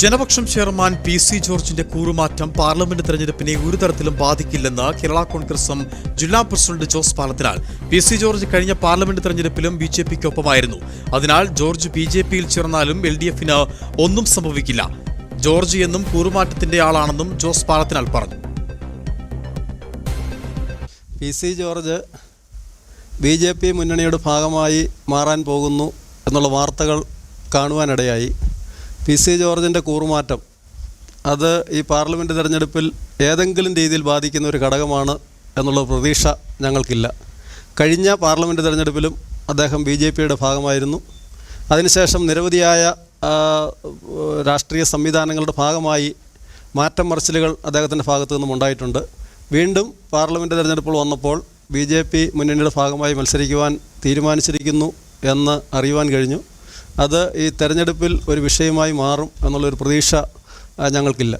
Janapaksham chairman P C ജോർജിന്റെ കൂറുമാറ്റം parliament തെരഞ്ഞെടുപ്പിനെ ഒരു തരത്തിലും ബാധിക്കില്ലെന്ന് കേരള കോൺഗ്രസും ജില്ലാ president Jose Palathinal. P C George കഴിഞ്ഞ പാർലമെന്റ് തെരഞ്ഞെടുപ്പിലും ബി ജെ പിക്കൊപ്പമായിരുന്നു. അതിനാൽ ജോർജ് ബി ജെ പിയിൽ ചേർന്നാലും എൽ ഡി എഫിന് ഒന്നും സംഭവിക്കില്ല. ജോർജ് എന്നും കൂറുമാറ്റത്തിന്റെ ആളാണെന്നും ജോസ് പാലത്തിനാൽ പറഞ്ഞു. P C George B J P മുന്നണിയുടെ ഭാഗമായി മാറാൻ പോകുന്നു എന്നുള്ള വാർത്തകൾ കാണുവാനിടയായി. പി സി ജോർജിന്റെ കൂറുമാറ്റം. അത് ഈ പാർലമെന്റ് തിരഞ്ഞെടുപ്പിൽ ഏതെങ്കിലും രീതിയിൽ ബാധിക്കുന്ന ഒരു ഘടകമാണ് എന്നുള്ള പ്രതീക്ഷ ഞങ്ങൾക്കില്ല. കഴിഞ്ഞ പാർലമെന്റ് തിരഞ്ഞെടുപ്പിലും അദ്ദേഹം ബി ജെ പിയുടെ ഭാഗമായിരുന്നു. അതിനുശേഷം നിരവധിയായ രാഷ്ട്രീയ സംവിധാനങ്ങളുടെ ഭാഗമായി മാറ്റം മറിച്ചിലുകൾ അദ്ദേഹത്തിന്റെ ഭാഗത്തു നിന്നും ഉണ്ടായിട്ടുണ്ട്. വീണ്ടും പാർലമെന്റ് തിരഞ്ഞെടുപ്പുകൾ വന്നപ്പോൾ ബി ജെ പി മുന്നണിയുടെ ഭാഗമായി മത്സരിക്കുവാൻ തീരുമാനിച്ചിരിക്കുന്നു എന്ന് അറിയുവാൻ കഴിഞ്ഞു. അത് ഈ തെരഞ്ഞെടുപ്പിൽ ഒരു വിഷയമായി മാറും എന്നുള്ളൊരു പ്രതീക്ഷ ഞങ്ങൾക്കില്ല.